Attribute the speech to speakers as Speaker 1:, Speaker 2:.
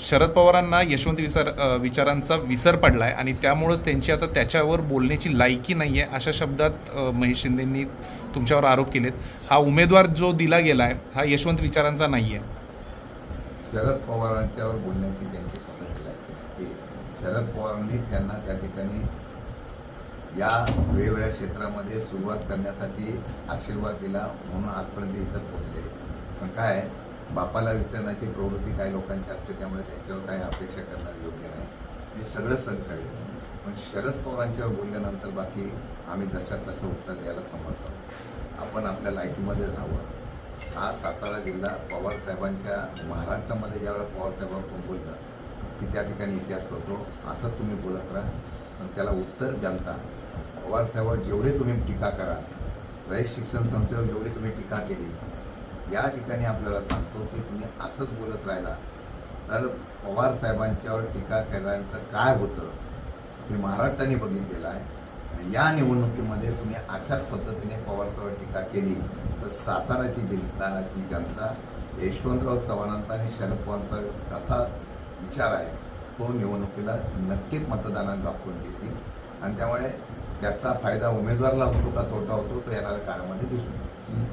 Speaker 1: शरद पवारांना यशवंत विचार विचारांचा विसर पडला आहे आणि त्यामुळंच त्यांची आता त्याच्यावर बोलण्याची लायकी नाही आहे अशा शब्दात महेश शिंदेंनी तुमच्यावर आरोप केलेत. हा उमेदवार जो दिला गेला आहे हा यशवंत विचारांचा नाही आहे
Speaker 2: शरद पवारांच्यावर बोलण्याची त्यांची स्वतःची लायकी नाही. शरद पवारांनी त्यांना त्या ठिकाणी या वेगवेगळ्या क्षेत्रामध्ये सुरुवात करण्यासाठी आशीर्वाद दिला म्हणून आजपर्यंत इथं पोहोचले. पण काय आहे, बापाला विचारण्याची प्रवृत्ती काही लोकांची असते त्यामुळे त्यांच्यावर काही अपेक्षा करणं योग्य नाही. मी सगळं सहकार्य पण शरद पवारांच्यावर बोलल्यानंतर बाकी आम्ही जशात तसं उत्तर द्यायला समर्थ आहोत. आपण आपल्या लायकीमध्ये राहावं. हा सातारा जिल्हा पवार साहेबांच्या महाराष्ट्रामध्ये ज्यावेळेला पवारसाहेबांकडून साहेबांवर बोलतं की त्या ठिकाणी इतिहास करतो असं तुम्ही बोलत राहा. पण त्याला उत्तर जनता पवारसाहेबांवर जेवढे तुम्ही टीका करा रयत शिक्षण संस्थेवर जेवढी तुम्ही टीका केली या ठिकाणी आपल्याला सांगतो की तुम्ही असंच बोलत राहिला तर पवार साहेबांच्यावर टीका केल्यानंतर काय होतं हे महाराष्ट्राने बघितलेलं आहे. या निवडणुकीमध्ये तुम्ही अशाच पद्धतीने पवारसाहेब टीका केली तर साताराची जनता ती जनता यशवंतराव चव्हाणांचा आणि शरद पवारांचा कसा विचार आहे तो निवडणुकीला नक्कीच मतदानात दाखवून देतील. आणि त्यामुळे त्याचा फायदा उमेदवाराला होतो का तोटा होतो तो येणाऱ्या काळामध्ये दिसून येईल.